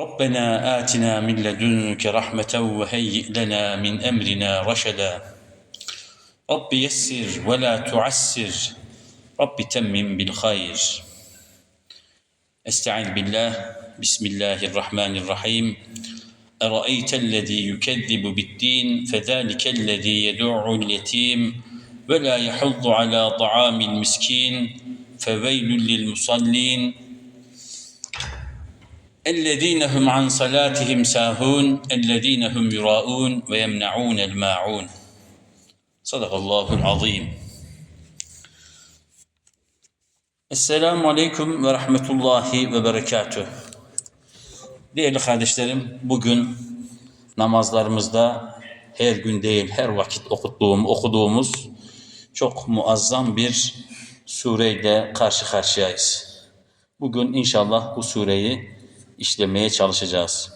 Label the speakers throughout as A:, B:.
A: ربنا آتنا من لدنك رحمة وهيئ لنا من أمرنا رشدا. رب يسر ولا تعسر. رب تمم بالخير. أستعين بالله. بسم الله الرحمن الرحيم. أرأيت الذي يكذب بالدين فذلك الذي يدع اليتيم ولا يحض على طعام المسكين فويل للمصلين الذين هم عن صلاتهم ساهون الذين هم يراءون ويمنعون الماعون صدق الله العظيم Esselamu Aleyküm ve Rahmetullahi ve Berekatüh. Değerli kardeşlerim, bugün namazlarımızda her gün değil, her vakit okuttuğum, okuduğumuz çok muazzam bir sureyle karşı karşıyayız. Bugün inşallah bu sureyi işlemeye çalışacağız.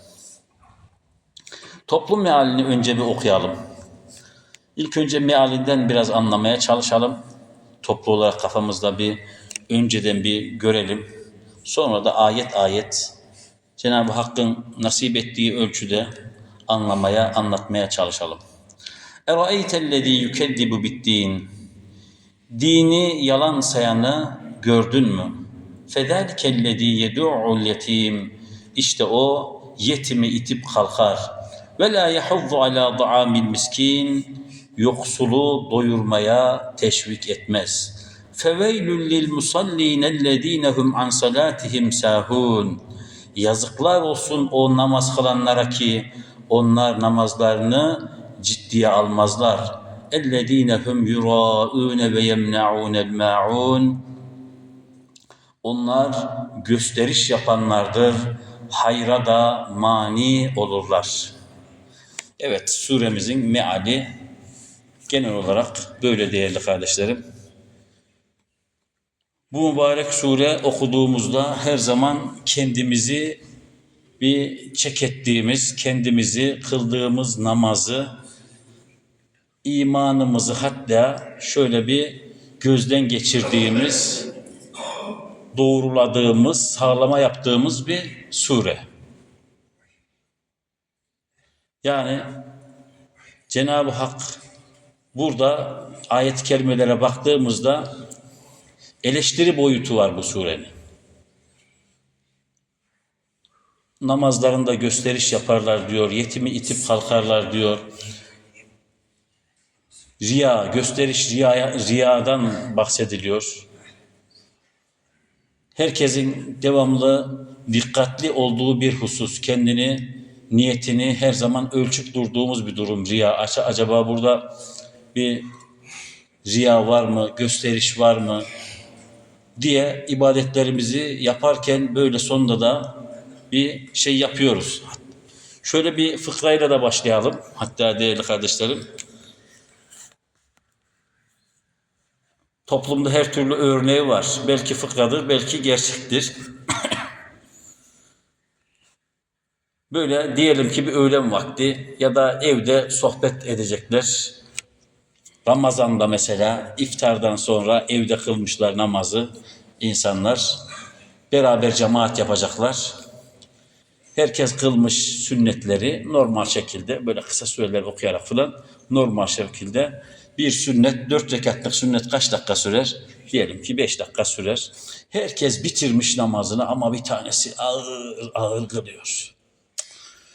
A: Toplum mealini önce bir okuyalım. İlk önce mealinden biraz anlamaya çalışalım. Toplu olarak kafamızda bir önceden bir görelim. Sonra da ayet ayet Cenab-ı Hakk'ın nasip ettiği ölçüde anlamaya, anlatmaya çalışalım. Eraeytellezî yukezzibu biddin. Dini yalan sayanı gördün mü? Fedâlikellezî yedû'ul yetim. İşte o yetimi itip kalkar. Ve la yahuzzu ala ta'amil miskin yoksulu doyurmaya teşvik etmez. Feveylül lil musallinellezine hum an salatihim sahun. Yazıklar olsun o namaz kılanlara ki onlar namazlarını ciddiye almazlar. Ellezine hum yuraune ve yemnaunel maun. Onlar gösteriş yapanlardır hayra da mani olurlar. Evet, suremizin meali genel olarak böyle değerli kardeşlerim. Bu mübarek sure okuduğumuzda her zaman kendimizi bir çek ettiğimiz, kendimizi kıldığımız namazı, imanımızı hatta şöyle bir gözden geçirdiğimiz, doğruladığımız, sağlama yaptığımız bir sure. Yani Cenab-ı Hak burada ayet-i kerimelere baktığımızda eleştiri boyutu var bu surenin. Namazlarında gösteriş yaparlar diyor, yetimi itip kalkarlar diyor. Riya, gösteriş riyaya, riyadan bahsediliyor. Herkesin devamlı dikkatli olduğu bir husus, kendini, niyetini her zaman ölçüp durduğumuz bir durum riya. Acaba burada bir riya var mı, gösteriş var mı diye ibadetlerimizi yaparken böyle sonunda da bir şey yapıyoruz. Şöyle bir fıkrayla da başlayalım. Hatta değerli kardeşlerim. Toplumda her türlü örneği var. Belki fıkradır, belki gerçektir. Böyle diyelim ki bir öğlen vakti ya da evde sohbet edecekler. Ramazan'da mesela iftardan sonra evde kılmışlar namazı insanlar. Beraber cemaat yapacaklar. Herkes kılmış sünnetleri normal şekilde böyle kısa süreler okuyarak falan normal şekilde bir sünnet, dört rekatlık sünnet kaç dakika sürer? Diyelim ki beş dakika sürer. Herkes bitirmiş namazını ama bir tanesi ağır ağır kılıyor.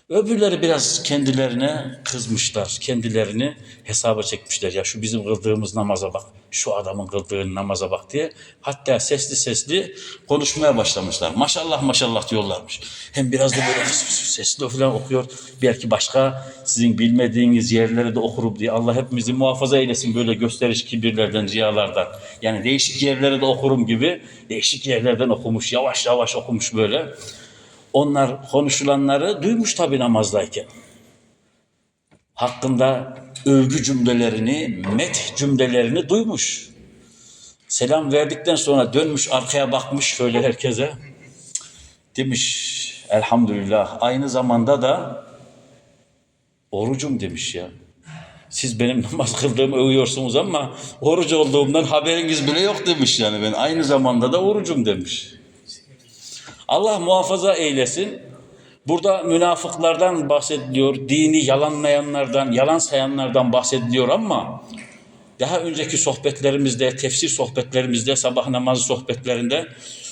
A: Öbürleri biraz kendilerine kızmışlar, kendilerini hesaba çekmişler. Ya şu bizim kıldığımız namaza bak, şu adamın kıldığı namaza bak diye. Hatta sesli sesli konuşmaya başlamışlar. Maşallah maşallah diyorlarmış. Hem biraz da böyle sesli falan okuyor. Belki başka sizin bilmediğiniz yerlere de okurum diye. Allah hepimizi muhafaza eylesin böyle gösteriş kibirlerden, riyalardan. Yani değişik yerlere de okurum gibi değişik yerlerden okumuş, yavaş yavaş okumuş böyle. Onlar konuşulanları duymuş tabi namazdayken. hakkında övgü cümlelerini, met cümlelerini duymuş. Selam verdikten sonra dönmüş arkaya bakmış şöyle herkese. Demiş elhamdülillah aynı zamanda da orucum demiş ya. Siz benim namaz kıldığımı övüyorsunuz ama oruç olduğumdan haberiniz bile yok demiş yani ben aynı zamanda da orucum demiş. Allah muhafaza eylesin. Burada münafıklardan bahsediliyor, dini yalanlayanlardan, yalan sayanlardan bahsediliyor ama daha önceki sohbetlerimizde, tefsir sohbetlerimizde, sabah namazı sohbetlerinde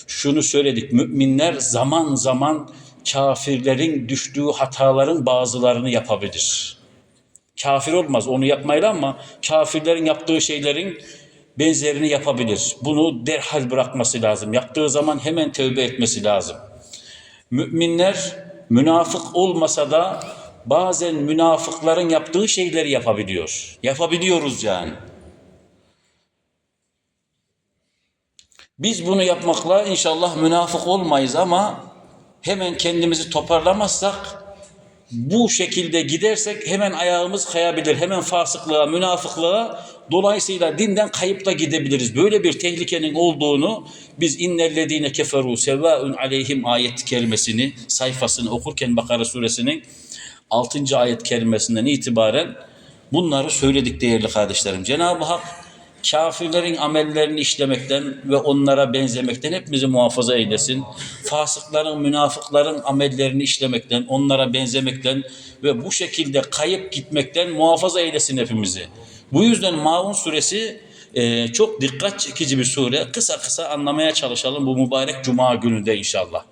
A: şunu söyledik. Müminler zaman zaman kafirlerin düştüğü hataların bazılarını yapabilir. Kafir olmaz onu yapmayla ama kafirlerin yaptığı şeylerin benzerini yapabilir. Bunu derhal bırakması lazım. Yaptığı zaman hemen tövbe etmesi lazım. Müminler münafık olmasa da bazen münafıkların yaptığı şeyleri yapabiliyor. Yapabiliyoruz yani. Biz bunu yapmakla inşallah münafık olmayız ama hemen kendimizi toparlamazsak bu şekilde gidersek hemen ayağımız kayabilir. Hemen fasıklığa, münafıklığa dolayısıyla dinden kayıp da gidebiliriz. Böyle bir tehlikenin olduğunu biz innellezine keferu sevaun aleyhim ayet kelimesini sayfasını okurken Bakara suresinin 6. ayet kelimesinden itibaren bunları söyledik değerli kardeşlerim. Cenab-ı Hak kafirlerin amellerini işlemekten ve onlara benzemekten hepimizi muhafaza eylesin. Fasıkların, münafıkların amellerini işlemekten, onlara benzemekten ve bu şekilde kayıp gitmekten muhafaza eylesin hepimizi. Bu yüzden Maun suresi e, çok dikkat çekici bir sure. Kısa kısa anlamaya çalışalım bu mübarek cuma gününde inşallah.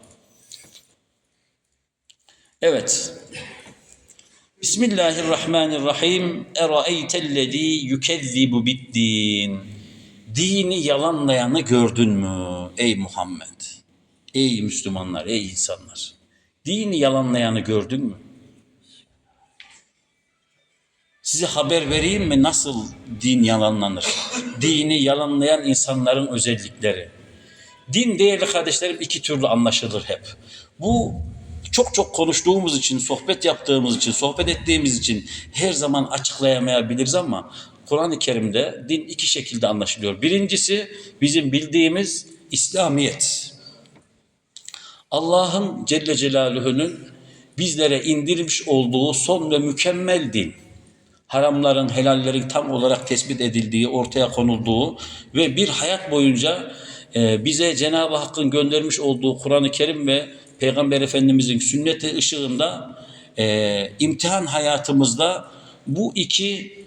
A: Evet. Bismillahirrahmanirrahim. Eraeytellezî yükezzibu biddin. Dini yalanlayanı gördün mü ey Muhammed? Ey Müslümanlar, ey insanlar. Dini yalanlayanı gördün mü? Size haber vereyim mi nasıl din yalanlanır? Dini yalanlayan insanların özellikleri. Din değerli kardeşlerim iki türlü anlaşılır hep. Bu çok çok konuştuğumuz için, sohbet yaptığımız için, sohbet ettiğimiz için her zaman açıklayamayabiliriz ama Kur'an-ı Kerim'de din iki şekilde anlaşılıyor. Birincisi bizim bildiğimiz İslamiyet. Allah'ın Celle Celaluhu'nun bizlere indirmiş olduğu son ve mükemmel din. Haramların, helallerin tam olarak tespit edildiği, ortaya konulduğu ve bir hayat boyunca e, bize Cenab-ı Hakk'ın göndermiş olduğu Kur'an-ı Kerim ve Peygamber Efendimizin sünneti ışığında e, imtihan hayatımızda bu iki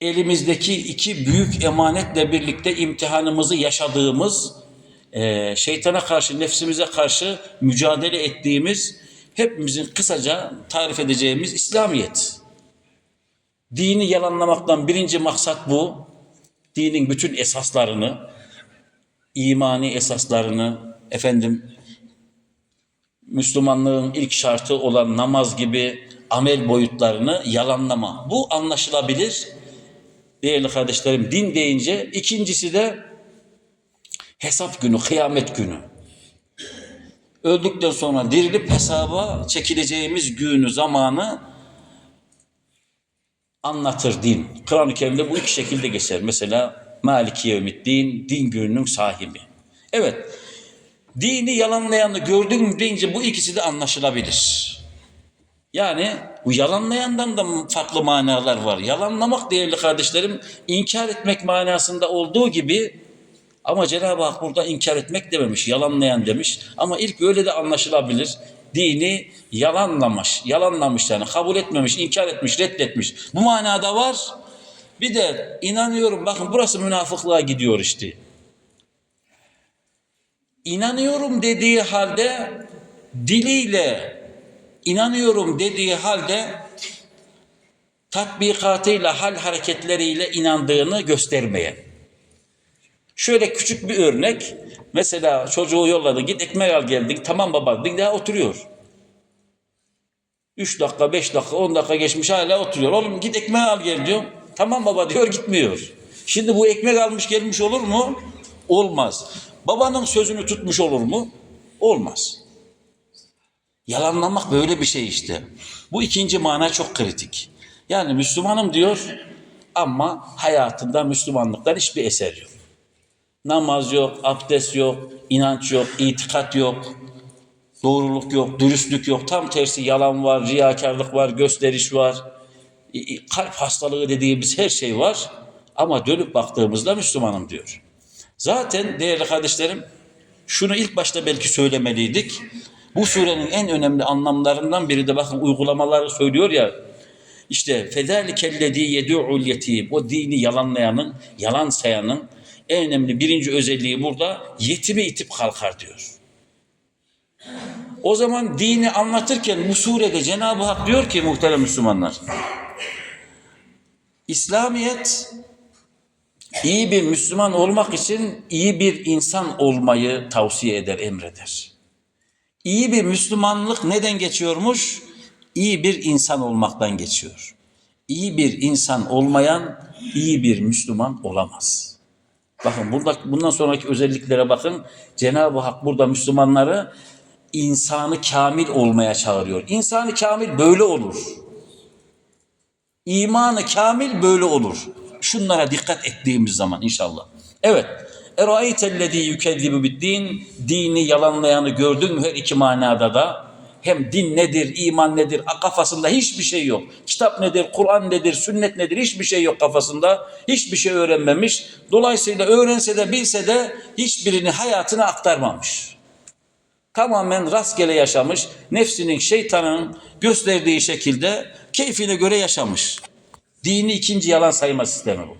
A: elimizdeki iki büyük emanetle birlikte imtihanımızı yaşadığımız, e, şeytana karşı, nefsimize karşı mücadele ettiğimiz, hepimizin kısaca tarif edeceğimiz İslamiyet. Dini yalanlamaktan birinci maksat bu. Dinin bütün esaslarını, imani esaslarını, efendim Müslümanlığın ilk şartı olan namaz gibi amel boyutlarını yalanlama. Bu anlaşılabilir. Değerli kardeşlerim din deyince ikincisi de hesap günü, kıyamet günü. Öldükten sonra dirilip hesaba çekileceğimiz günü, zamanı anlatır din. Kur'an-ı Kerim'de bu iki şekilde geçer. Mesela Maliki Yevmiddin, din gününün sahibi. Evet, dini yalanlayanı gördün mü deyince bu ikisi de anlaşılabilir. Yani bu yalanlayandan da farklı manalar var. Yalanlamak değerli kardeşlerim, inkar etmek manasında olduğu gibi ama Cenab-ı Hak burada inkar etmek dememiş, yalanlayan demiş. Ama ilk öyle de anlaşılabilir. Dini yalanlamış, yalanlamış yani kabul etmemiş, inkar etmiş, reddetmiş. Bu manada var. Bir de inanıyorum bakın burası münafıklığa gidiyor işte. İnanıyorum dediği halde diliyle inanıyorum dediği halde tatbikatıyla, hal hareketleriyle inandığını göstermeyen. Şöyle küçük bir örnek. Mesela çocuğu yolladı git ekmek al geldik. Tamam baba bir daha oturuyor. Üç dakika, beş dakika, on dakika geçmiş hala oturuyor. Oğlum git ekmek al gel diyor. Tamam baba diyor gitmiyor. Şimdi bu ekmek almış gelmiş olur mu? Olmaz. Babanın sözünü tutmuş olur mu? Olmaz. Yalanlamak böyle bir şey işte. Bu ikinci mana çok kritik. Yani Müslümanım diyor ama hayatında Müslümanlıktan hiçbir eser yok. Namaz yok, abdest yok, inanç yok, itikat yok, doğruluk yok, dürüstlük yok. Tam tersi yalan var, riyakarlık var, gösteriş var. Kalp hastalığı dediğimiz her şey var. Ama dönüp baktığımızda Müslümanım diyor. Zaten değerli kardeşlerim şunu ilk başta belki söylemeliydik. Bu surenin en önemli anlamlarından biri de bakın uygulamaları söylüyor ya. İşte federlikellezi yed'ul yetim o dini yalanlayanın, yalan sayanın en önemli birinci özelliği burada yetimi itip kalkar diyor. O zaman dini anlatırken bu surede Cenab-ı Hak diyor ki muhterem Müslümanlar. İslamiyet iyi bir Müslüman olmak için iyi bir insan olmayı tavsiye eder, emreder. İyi bir Müslümanlık neden geçiyormuş? İyi bir insan olmaktan geçiyor. İyi bir insan olmayan iyi bir Müslüman olamaz. Bakın burada bundan sonraki özelliklere bakın. Cenab-ı Hak burada Müslümanları insanı kamil olmaya çağırıyor. İnsanı kamil böyle olur. İmanı kamil böyle olur. Şunlara dikkat ettiğimiz zaman inşallah. Evet. Eraeytellezî yükezzibu biddin dini yalanlayanı gördün mü her iki manada da hem din nedir, iman nedir kafasında hiçbir şey yok. Kitap nedir, Kur'an nedir, sünnet nedir hiçbir şey yok kafasında. Hiçbir şey öğrenmemiş. Dolayısıyla öğrense de bilse de hiçbirini hayatına aktarmamış. Tamamen rastgele yaşamış. Nefsinin, şeytanın gösterdiği şekilde keyfine göre yaşamış. Dini ikinci yalan sayma sistemi bu.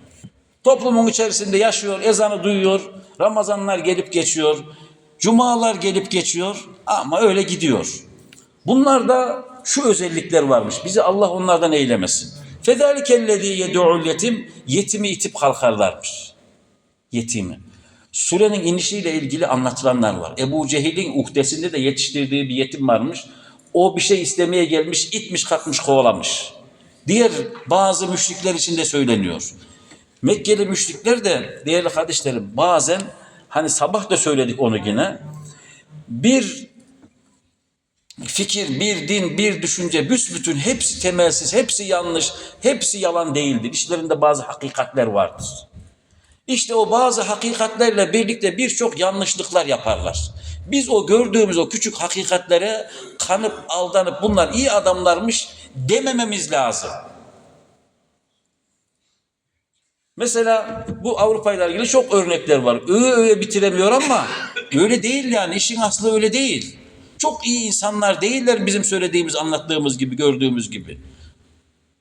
A: Toplumun içerisinde yaşıyor, ezanı duyuyor, Ramazanlar gelip geçiyor, Cumalar gelip geçiyor ama öyle gidiyor. Bunlarda şu özellikler varmış. Bizi Allah onlardan eylemesin. Fedâlikellezî yed'ul yetim, yetimi itip kalkarlarmış. Yetimi. Surenin inişiyle ilgili anlatılanlar var. Ebu Cehil'in uhdesinde de yetiştirdiği bir yetim varmış. O bir şey istemeye gelmiş, itmiş kalkmış kovalamış. Diğer bazı müşrikler için de söyleniyor. Mekkeli müşrikler de değerli kardeşlerim bazen hani sabah da söyledik onu yine. Bir fikir, bir din, bir düşünce büsbütün hepsi temelsiz, hepsi yanlış, hepsi yalan değildir. İşlerinde bazı hakikatler vardır. İşte o bazı hakikatlerle birlikte birçok yanlışlıklar yaparlar. Biz o gördüğümüz o küçük hakikatlere kanıp aldanıp bunlar iyi adamlarmış demememiz lazım. Mesela bu Avrupa ile ilgili çok örnekler var. Öğe öğe bitiremiyor ama öyle değil yani. İşin aslı öyle değil. Çok iyi insanlar değiller bizim söylediğimiz, anlattığımız gibi, gördüğümüz gibi.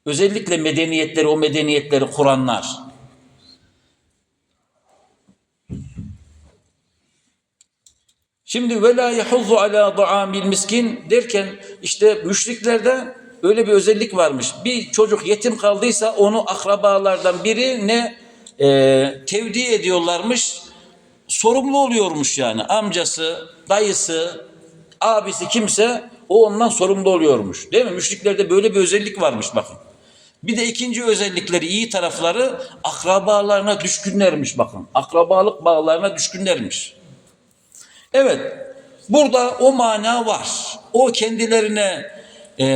A: Özellikle medeniyetleri, o medeniyetleri kuranlar. Şimdi ve la yahuzzu ala ta'amil miskin derken işte müşriklerde öyle bir özellik varmış. Bir çocuk yetim kaldıysa onu akrabalardan biri ne e, tevdi ediyorlarmış. Sorumlu oluyormuş yani. Amcası, dayısı, abisi kimse o ondan sorumlu oluyormuş. Değil mi? Müşriklerde böyle bir özellik varmış bakın. Bir de ikinci özellikleri, iyi tarafları akrabalarına düşkünlermiş bakın. Akrabalık bağlarına düşkünlermiş. Evet, burada o mana var. O kendilerine e,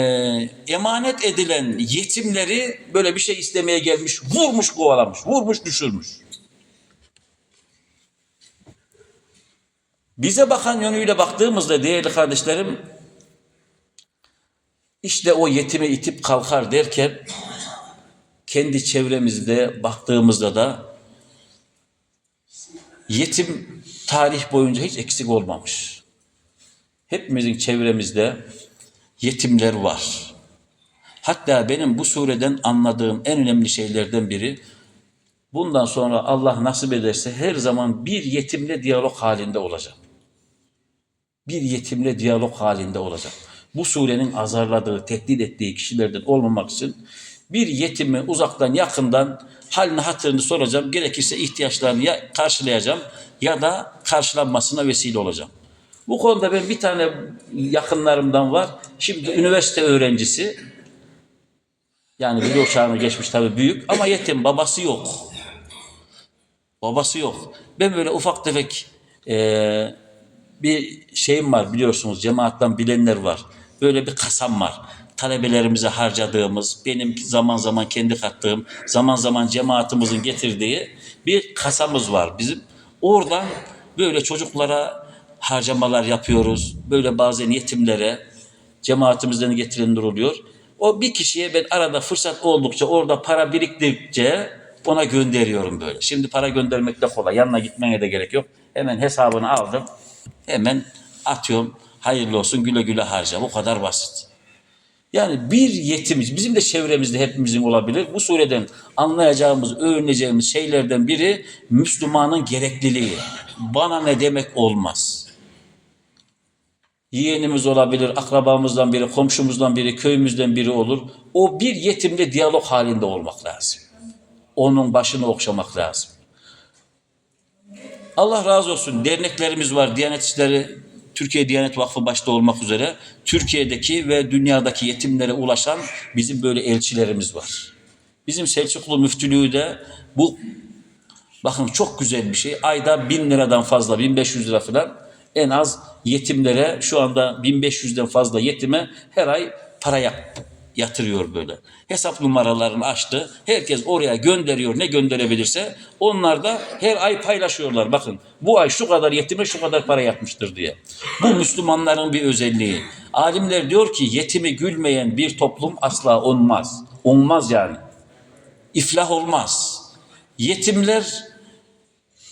A: emanet edilen yetimleri böyle bir şey istemeye gelmiş, vurmuş kovalamış, vurmuş düşürmüş. Bize bakan yönüyle baktığımızda değerli kardeşlerim, işte o yetimi itip kalkar derken, kendi çevremizde baktığımızda da yetim tarih boyunca hiç eksik olmamış. Hepimizin çevremizde yetimler var. Hatta benim bu sureden anladığım en önemli şeylerden biri bundan sonra Allah nasip ederse her zaman bir yetimle diyalog halinde olacak. Bir yetimle diyalog halinde olacak. Bu surenin azarladığı, tehdit ettiği kişilerden olmamak için bir yetimi uzaktan yakından halini hatırını soracağım. Gerekirse ihtiyaçlarını ya karşılayacağım ya da karşılanmasına vesile olacağım. Bu konuda ben bir tane yakınlarımdan var. Şimdi üniversite öğrencisi. Yani biliyor çağını geçmiş tabii büyük ama yetim babası yok. Babası yok. Ben böyle ufak tefek eee bir şeyim var biliyorsunuz cemaattan bilenler var. Böyle bir kasam var. Talebelerimize harcadığımız, benim zaman zaman kendi kattığım, zaman zaman cemaatimizin getirdiği bir kasamız var bizim. Oradan böyle çocuklara harcamalar yapıyoruz. Böyle bazen yetimlere, cemaatimizden getirenler oluyor. O bir kişiye ben arada fırsat oldukça orada para biriktikçe ona gönderiyorum böyle. Şimdi para göndermek de kolay. Yanına gitmeye de gerek yok. Hemen hesabını aldım. Hemen atıyorum. Hayırlı olsun güle güle harca. Bu kadar basit. Yani bir yetimiz, bizim de çevremizde hepimizin olabilir. Bu sureden anlayacağımız, öğreneceğimiz şeylerden biri Müslümanın gerekliliği. Bana ne demek olmaz. Yeğenimiz olabilir, akrabamızdan biri, komşumuzdan biri, köyümüzden biri olur. O bir yetimle diyalog halinde olmak lazım. Onun başını okşamak lazım. Allah razı olsun. Derneklerimiz var. Diyanet İşleri, Türkiye Diyanet Vakfı başta olmak üzere Türkiye'deki ve dünyadaki yetimlere ulaşan bizim böyle elçilerimiz var. Bizim Selçuklu Müftülüğü de bu bakın çok güzel bir şey. Ayda bin liradan fazla, 1500 lira falan en az yetimlere şu anda 1500'den fazla yetime her ay para yap, yatırıyor böyle. Hesap numaralarını açtı. Herkes oraya gönderiyor ne gönderebilirse. Onlar da her ay paylaşıyorlar. Bakın bu ay şu kadar yetime şu kadar para yatmıştır diye. Bu Müslümanların bir özelliği. Alimler diyor ki yetimi gülmeyen bir toplum asla olmaz. Olmaz yani. İflah olmaz. Yetimler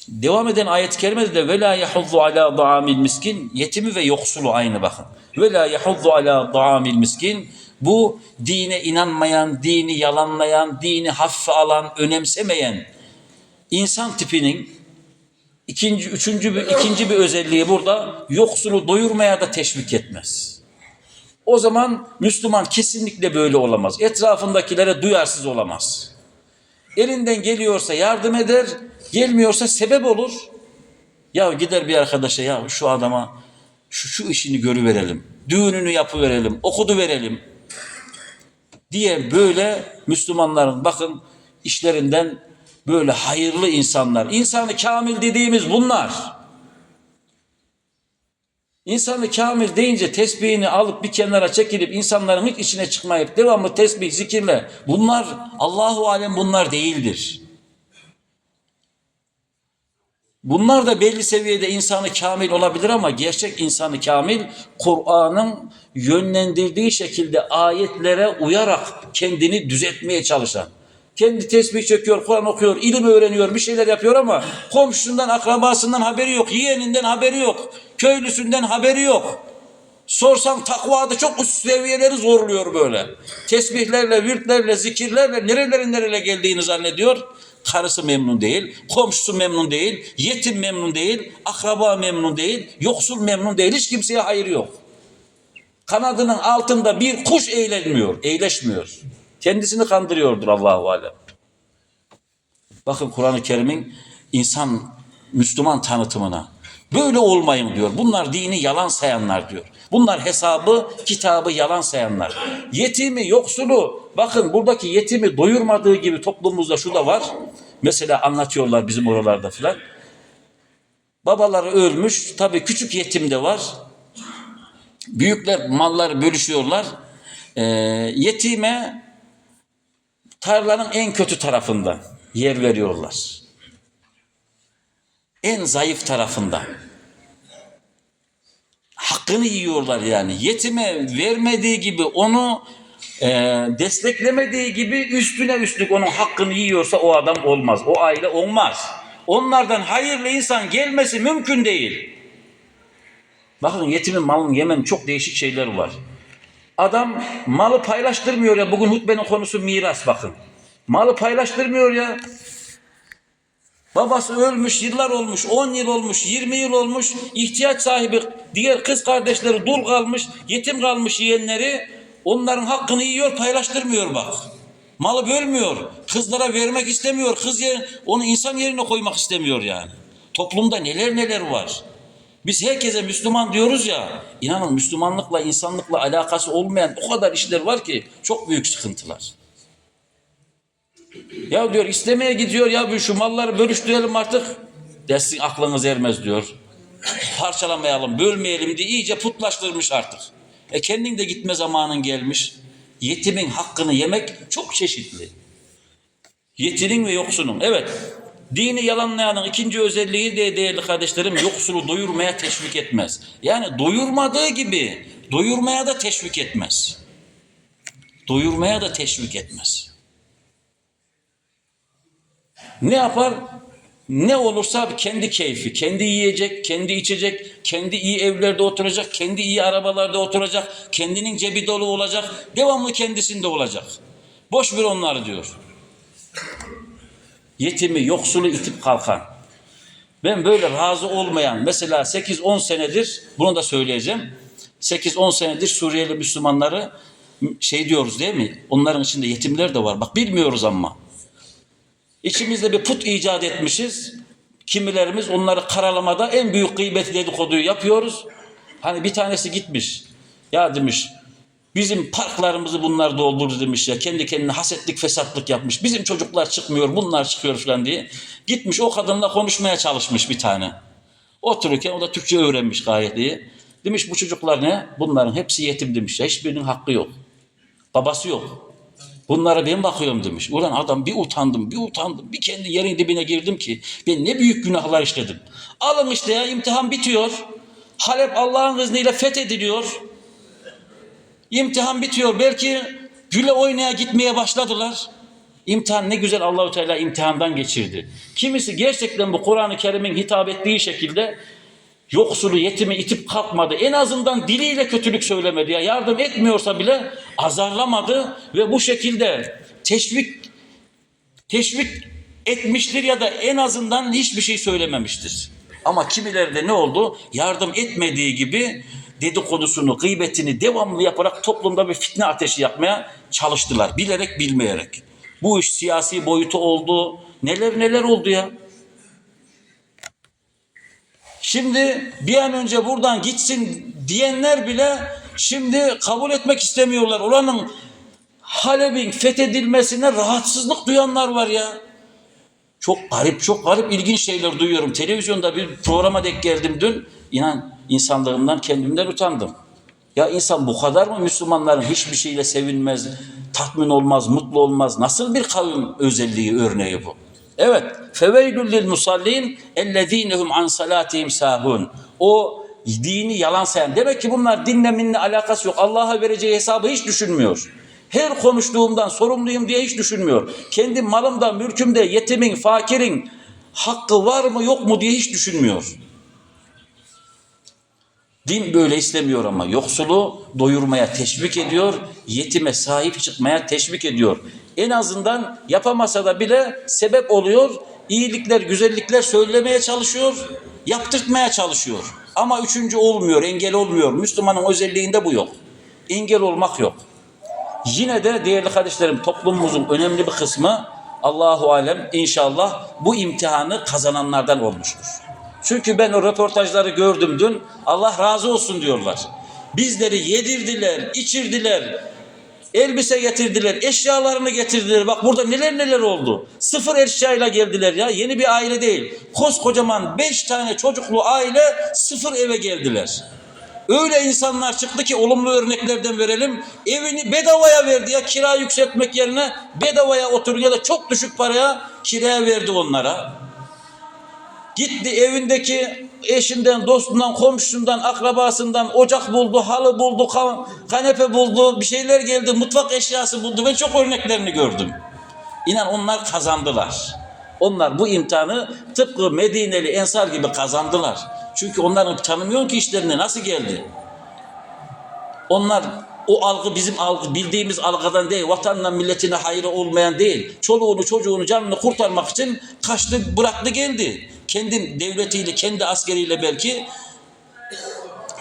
A: Devam eden ayet-i kerimede de ve la yahuddu ala da'amil miskin yetimi ve yoksulu aynı bakın. Ve la yahuddu ala da'amil miskin bu dine inanmayan, dini yalanlayan, dini hafife alan, önemsemeyen insan tipinin ikinci, üçüncü bir, ikinci bir özelliği burada yoksulu doyurmaya da teşvik etmez. O zaman Müslüman kesinlikle böyle olamaz. Etrafındakilere duyarsız olamaz. Elinden geliyorsa yardım eder, gelmiyorsa sebep olur. Ya gider bir arkadaşa ya şu adama şu, şu işini görüverelim. Düğününü yapıverelim, okudu verelim diye böyle Müslümanların bakın işlerinden böyle hayırlı insanlar. İnsanı kamil dediğimiz bunlar. İnsanı kamil deyince tesbihini alıp bir kenara çekilip insanların hiç içine çıkmayıp devamlı tesbih, zikirle bunlar Allahu alem bunlar değildir. Bunlar da belli seviyede insanı kamil olabilir ama gerçek insanı kamil Kur'an'ın yönlendirdiği şekilde ayetlere uyarak kendini düzeltmeye çalışan. Kendi tesbih çekiyor, Kur'an okuyor, ilim öğreniyor, bir şeyler yapıyor ama komşusundan, akrabasından haberi yok, yeğeninden haberi yok, köylüsünden haberi yok. Sorsan takvada çok üst seviyeleri zorluyor böyle. Tesbihlerle, virtlerle, zikirlerle nerelerin nereye geldiğini zannediyor. Karısı memnun değil, komşusu memnun değil, yetim memnun değil, akraba memnun değil, yoksul memnun değil. Hiç kimseye hayır yok. Kanadının altında bir kuş eğlenmiyor, eğleşmiyor. Kendisini kandırıyordur Allahu alem. Bakın Kur'an-ı Kerim'in insan Müslüman tanıtımına böyle olmayın diyor. Bunlar dini yalan sayanlar diyor. Bunlar hesabı, kitabı yalan sayanlar. Yetimi, yoksulu, bakın buradaki yetimi doyurmadığı gibi toplumumuzda şu da var. Mesela anlatıyorlar bizim oralarda filan. Babaları ölmüş, tabii küçük yetim de var. Büyükler malları bölüşüyorlar. Ee, yetime tarlanın en kötü tarafında yer veriyorlar. En zayıf tarafında. Hakkını yiyorlar yani. Yetime vermediği gibi onu e, desteklemediği gibi üstüne üstlük onun hakkını yiyorsa o adam olmaz. O aile olmaz. Onlardan hayırlı insan gelmesi mümkün değil. Bakın yetimin malını yemen çok değişik şeyler var. Adam malı paylaştırmıyor ya. Bugün hutbenin konusu miras bakın. Malı paylaştırmıyor ya. Babası ölmüş, yıllar olmuş, 10 yıl olmuş, 20 yıl olmuş. ihtiyaç sahibi diğer kız kardeşleri dul kalmış, yetim kalmış yeğenleri. Onların hakkını yiyor, paylaştırmıyor bak. Malı bölmüyor. Kızlara vermek istemiyor. Kız yer, onu insan yerine koymak istemiyor yani. Toplumda neler neler var. Biz herkese Müslüman diyoruz ya, inanın Müslümanlıkla, insanlıkla alakası olmayan o kadar işler var ki çok büyük sıkıntılar. Ya diyor istemeye gidiyor ya şu malları bölüştürelim artık. Dersin aklınız ermez diyor. parçalamayalım, bölmeyelim diye iyice putlaştırmış artık. E kendin de gitme zamanın gelmiş. Yetimin hakkını yemek çok çeşitli. Yetinin ve yoksunun. Evet. Dini yalanlayanın ikinci özelliği de değerli kardeşlerim yoksulu doyurmaya teşvik etmez. Yani doyurmadığı gibi doyurmaya da teşvik etmez. Doyurmaya da teşvik etmez. Ne yapar? Ne olursa kendi keyfi, kendi yiyecek, kendi içecek, kendi iyi evlerde oturacak, kendi iyi arabalarda oturacak, kendinin cebi dolu olacak, devamlı kendisinde olacak. Boş ver onları diyor. Yetimi, yoksulu itip kalkan. Ben böyle razı olmayan, mesela 8-10 senedir, bunu da söyleyeceğim, 8-10 senedir Suriyeli Müslümanları şey diyoruz değil mi? Onların içinde yetimler de var. Bak bilmiyoruz ama. İçimizde bir put icat etmişiz. Kimilerimiz onları karalamada en büyük gıybeti dedikoduyu yapıyoruz. Hani bir tanesi gitmiş. Ya demiş bizim parklarımızı bunlar doldurdu demiş ya. Kendi kendine hasetlik fesatlık yapmış. Bizim çocuklar çıkmıyor bunlar çıkıyor falan diye. Gitmiş o kadınla konuşmaya çalışmış bir tane. Otururken o da Türkçe öğrenmiş gayet iyi. Demiş bu çocuklar ne? Bunların hepsi yetim demiş. ya. Hiçbirinin hakkı yok. Babası yok. Bunlara ben bakıyorum demiş. Ulan adam bir utandım, bir utandım. Bir kendi yerin dibine girdim ki ben ne büyük günahlar işledim. Alın işte ya imtihan bitiyor. Halep Allah'ın izniyle fethediliyor. İmtihan bitiyor. Belki güle oynaya gitmeye başladılar. İmtihan ne güzel Allahu Teala imtihandan geçirdi. Kimisi gerçekten bu Kur'an-ı Kerim'in hitap ettiği şekilde yoksulu, yetimi itip kalkmadı. En azından diliyle kötülük söylemedi. Ya yardım etmiyorsa bile azarlamadı ve bu şekilde teşvik teşvik etmiştir ya da en azından hiçbir şey söylememiştir. Ama kimileri de ne oldu? Yardım etmediği gibi dedikodusunu, gıybetini devamlı yaparak toplumda bir fitne ateşi yapmaya çalıştılar. Bilerek bilmeyerek. Bu iş siyasi boyutu oldu. Neler neler oldu ya. Şimdi bir an önce buradan gitsin diyenler bile şimdi kabul etmek istemiyorlar. Oranın Halep'in fethedilmesine rahatsızlık duyanlar var ya. Çok garip, çok garip ilginç şeyler duyuyorum. Televizyonda bir programa denk geldim dün. İnan insanlığımdan kendimden utandım. Ya insan bu kadar mı Müslümanların hiçbir şeyle sevinmez, tatmin olmaz, mutlu olmaz? Nasıl bir kavim özelliği, örneği bu? Evet. Feveylül lil musallin ellezinehum an salatihim sahun. O dini yalan sayan. Demek ki bunlar dinle minle alakası yok. Allah'a vereceği hesabı hiç düşünmüyor. Her konuştuğumdan sorumluyum diye hiç düşünmüyor. Kendi malımda, mülkümde, yetimin, fakirin hakkı var mı yok mu diye hiç düşünmüyor. Din böyle istemiyor ama yoksulu doyurmaya teşvik ediyor, yetime sahip çıkmaya teşvik ediyor. En azından yapamasa da bile sebep oluyor, iyilikler, güzellikler söylemeye çalışıyor, yaptırtmaya çalışıyor. Ama üçüncü olmuyor, engel olmuyor. Müslümanın özelliğinde bu yok. Engel olmak yok. Yine de değerli kardeşlerim toplumumuzun önemli bir kısmı Allahu alem inşallah bu imtihanı kazananlardan olmuştur. Çünkü ben o röportajları gördüm dün. Allah razı olsun diyorlar. Bizleri yedirdiler, içirdiler, elbise getirdiler, eşyalarını getirdiler. Bak burada neler neler oldu. Sıfır eşyayla geldiler ya. Yeni bir aile değil. Koskocaman beş tane çocuklu aile sıfır eve geldiler. Öyle insanlar çıktı ki olumlu örneklerden verelim. Evini bedavaya verdi ya kira yükseltmek yerine bedavaya otur ya da çok düşük paraya kiraya verdi onlara. Gitti evindeki eşinden, dostundan, komşusundan, akrabasından ocak buldu, halı buldu, ka- kanepe buldu, bir şeyler geldi, mutfak eşyası buldu. Ben çok örneklerini gördüm. İnan onlar kazandılar. Onlar bu imtihanı tıpkı Medineli Ensar gibi kazandılar. Çünkü onların tanımıyor ki işlerine nasıl geldi. Onlar o algı bizim algı bildiğimiz algıdan değil, vatanla milletine hayrı olmayan değil. Çoluğunu çocuğunu canını kurtarmak için kaçtı bıraktı geldi. Kendi devletiyle, kendi askeriyle belki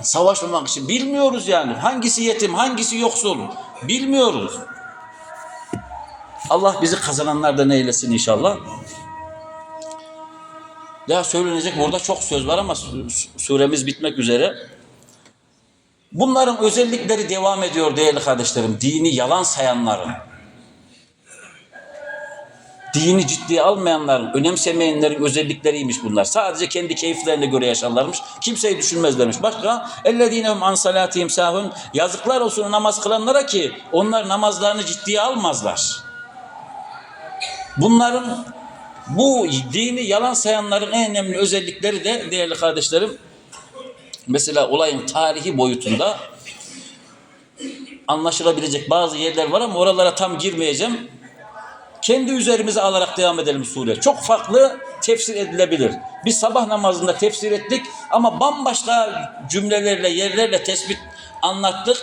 A: savaşmamak için. Bilmiyoruz yani. Hangisi yetim, hangisi yoksul. Bilmiyoruz. Allah bizi kazananlardan eylesin inşallah. Daha söylenecek burada çok söz var ama su- suremiz bitmek üzere. Bunların özellikleri devam ediyor değerli kardeşlerim. Dini yalan sayanların dini ciddiye almayanların, önemsemeyenlerin özellikleriymiş bunlar. Sadece kendi keyiflerine göre yaşarlarmış. Kimseyi düşünmezlermiş. Başka ellezinehum an salatihim sahun. Yazıklar olsun namaz kılanlara ki onlar namazlarını ciddiye almazlar. Bunların bu dini yalan sayanların en önemli özellikleri de değerli kardeşlerim mesela olayın tarihi boyutunda anlaşılabilecek bazı yerler var ama oralara tam girmeyeceğim kendi üzerimize alarak devam edelim sure. Çok farklı tefsir edilebilir. Biz sabah namazında tefsir ettik ama bambaşka cümlelerle, yerlerle tespit anlattık,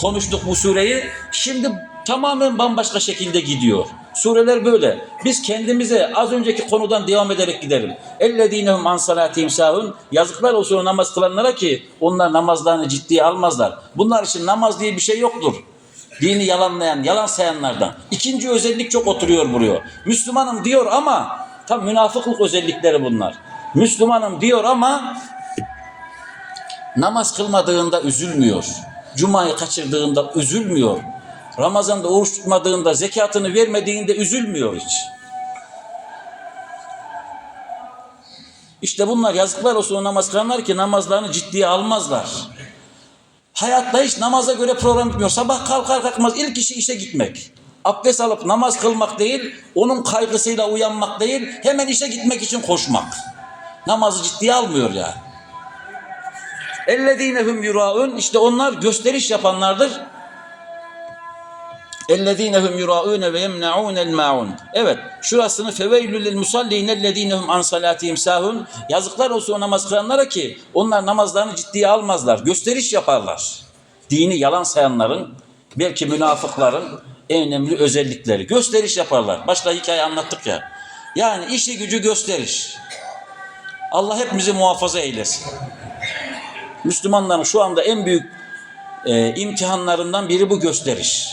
A: konuştuk bu sureyi. Şimdi tamamen bambaşka şekilde gidiyor. Sureler böyle. Biz kendimize az önceki konudan devam ederek gidelim. Ellezinehum an salatihim sahun. Yazıklar olsun namaz kılanlara ki onlar namazlarını ciddiye almazlar. Bunlar için namaz diye bir şey yoktur. Dini yalanlayan, yalan sayanlardan. İkinci özellik çok oturuyor buraya. Müslümanım diyor ama tam münafıklık özellikleri bunlar. Müslümanım diyor ama namaz kılmadığında üzülmüyor. Cuma'yı kaçırdığında üzülmüyor. Ramazan'da oruç tutmadığında, zekatını vermediğinde üzülmüyor hiç. İşte bunlar yazıklar olsun o namaz kılanlar ki namazlarını ciddiye almazlar. Hayatta hiç namaza göre program gitmiyor. Sabah kalkar kalkmaz ilk işi işe gitmek. Abdest alıp namaz kılmak değil, onun kaygısıyla uyanmak değil, hemen işe gitmek için koşmak. Namazı ciddiye almıyor ya. Yani. Ellezinehum yuraun işte onlar gösteriş yapanlardır. اَلَّذ۪ينَهُمْ يُرَاءُونَ وَيَمْنَعُونَ الْمَاعُونَ Evet, şurasını فَوَيْلُ لِلْمُسَلِّينَ الَّذ۪ينَهُمْ عَنْ صَلَاتِهِمْ سَاهُونَ Yazıklar olsun o namaz kılanlara ki onlar namazlarını ciddiye almazlar, gösteriş yaparlar. Dini yalan sayanların, belki münafıkların en önemli özellikleri. Gösteriş yaparlar. Başta hikaye anlattık ya. Yani işi gücü gösteriş. Allah hepimizi muhafaza eylesin. Müslümanların şu anda en büyük e, imtihanlarından biri bu gösteriş.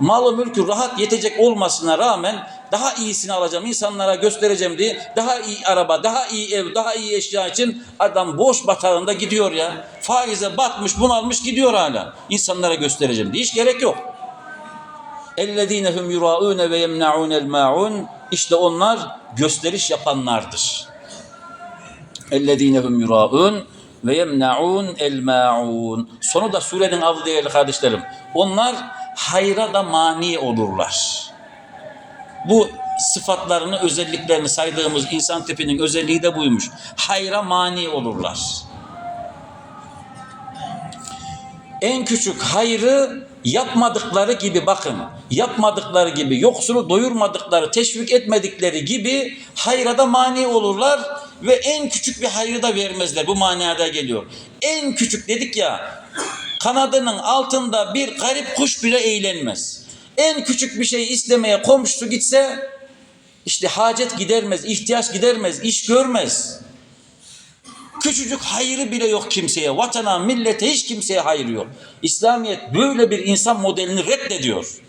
A: Malı mülkü rahat yetecek olmasına rağmen daha iyisini alacağım, insanlara göstereceğim diye daha iyi araba, daha iyi ev, daha iyi eşya için adam boş batağında gidiyor ya. Faize batmış, bunalmış gidiyor hala. İnsanlara göstereceğim diye. Hiç gerek yok. اَلَّذ۪ينَ هُمْ يُرَاءُونَ وَيَمْنَعُونَ الْمَاعُونَ İşte onlar gösteriş yapanlardır. اَلَّذ۪ينَ هُمْ يُرَاءُونَ ve yemnaun el maun. Sonu da surenin adı değerli kardeşlerim. Onlar hayra da mani olurlar. Bu sıfatlarını, özelliklerini saydığımız insan tipinin özelliği de buymuş. Hayra mani olurlar. En küçük hayrı yapmadıkları gibi bakın, yapmadıkları gibi, yoksulu doyurmadıkları, teşvik etmedikleri gibi hayra da mani olurlar ve en küçük bir hayrı da vermezler. Bu manada geliyor. En küçük dedik ya, kanadının altında bir garip kuş bile eğlenmez. En küçük bir şey istemeye komşusu gitse, işte hacet gidermez, ihtiyaç gidermez, iş görmez. Küçücük hayrı bile yok kimseye. Vatana, millete hiç kimseye hayır yok. İslamiyet böyle bir insan modelini reddediyor.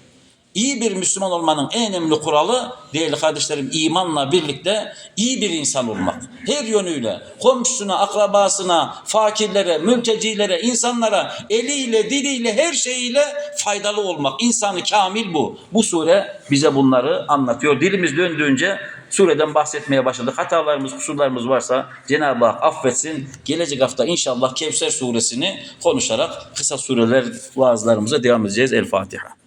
A: İyi bir Müslüman olmanın en önemli kuralı değerli kardeşlerim imanla birlikte iyi bir insan olmak. Her yönüyle komşusuna, akrabasına, fakirlere, mültecilere, insanlara eliyle, diliyle, her şeyiyle faydalı olmak. İnsanı kamil bu. Bu sure bize bunları anlatıyor. Dilimiz döndüğünce sureden bahsetmeye başladık. Hatalarımız, kusurlarımız varsa Cenab-ı Hak affetsin. Gelecek hafta inşallah Kevser suresini konuşarak kısa sureler vaazlarımıza devam edeceğiz. El Fatiha.